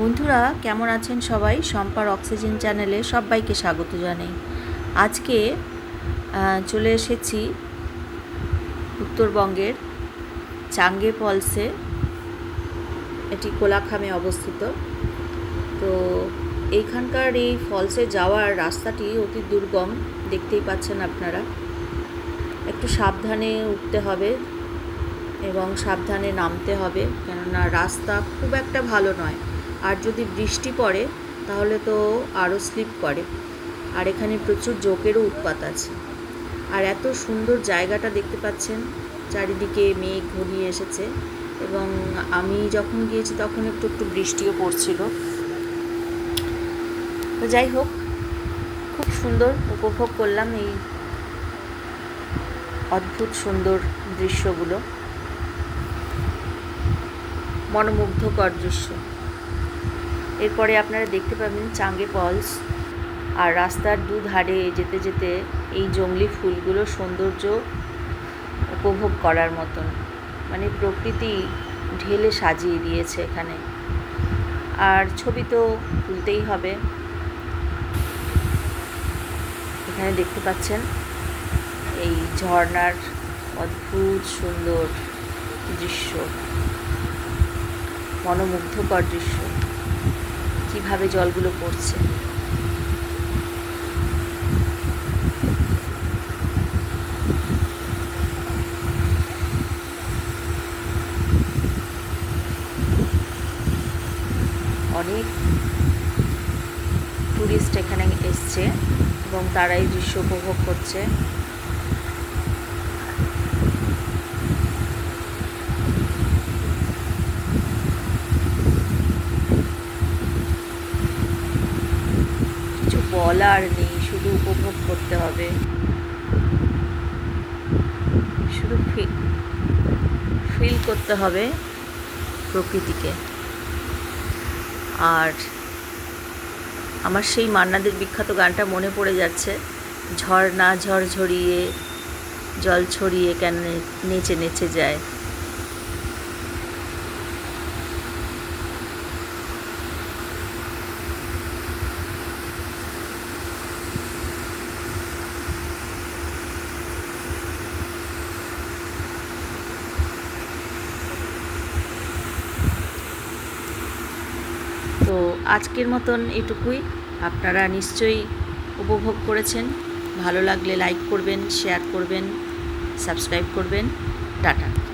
বন্ধুরা, কেমন আছেন সবাই? সম্পার অক্সিজেন চ্যানেলে সবাইকে স্বাগত জানাই। আজকে চলে এসেছি উত্তরবঙ্গের চাঙ্গে ফলসে এটি কোলাখামে অবস্থিত। তো এইখানকার এই ফলসে যাওয়ার রাস্তাটি অতি দুর্গম, দেখতেই পাচ্ছেন আপনারা। একটু সাবধানে উঠতে হবে এবং সাবধানে নামতে হবে, কেননা রাস্তা খুব একটা ভালো নয়। আর যদি বৃষ্টি পড়ে, তাহলে তো আরও স্লিপ করে। আর এখানে প্রচুর জোকেরও উৎপাত আছে। আর এত সুন্দর জায়গাটা দেখতে পাচ্ছেন, চারিদিকে মেঘ ঘনিয়ে এসেছে। এবং আমি যখন গিয়েছি, তখন একটু একটু বৃষ্টিও পড়ছিল। তো যাই হোক, খুব সুন্দর উপভোগ করলাম এই অদ্ভুত সুন্দর দৃশ্যগুলো। মনোমুগ্ধকর দৃশ্য। এরপরে আপনারা দেখতে পাবেন চাঙ্গে ফলস আর রাস্তার দুধারে যেতে যেতে এই জংলি ফুলগুলো সৌন্দর্য উপভোগ করার মতন। মানে প্রকৃতি ঢেলে সাজিয়ে দিয়েছে এখানে। আর ছবি তো তুলতেই হবে। এখানে দেখতে পাচ্ছেন এই ঝর্ণার অদ্ভুত সুন্দর দৃশ্য। মনোমুগ্ধকর দৃশ্য। কীভাবে জলগুলো পড়ছে। অনেক টুরিস্ট এখানে এসছে এবং তারা এই দৃশ্য উপভোগ করছে। বলার নেই, শুধু উপভোগ করতে হবে। শুধু ফিল করতে হবে প্রকৃতিকে। আর আমার সেই মান্নাদের বিখ্যাত গানটা মনে পড়ে যাচ্ছে ঝর্ণা ঝড় ঝরিয়ে জল ছড়িয়ে কেন নেচে নেচে যায়। তো আজকের মতন এটুকুই। আপনারা নিশ্চয়ই উপভোগ করেছেন। ভালো লাগলে লাইক করবেন শেয়ার করবেন সাবস্ক্রাইব করবেন। টাটা।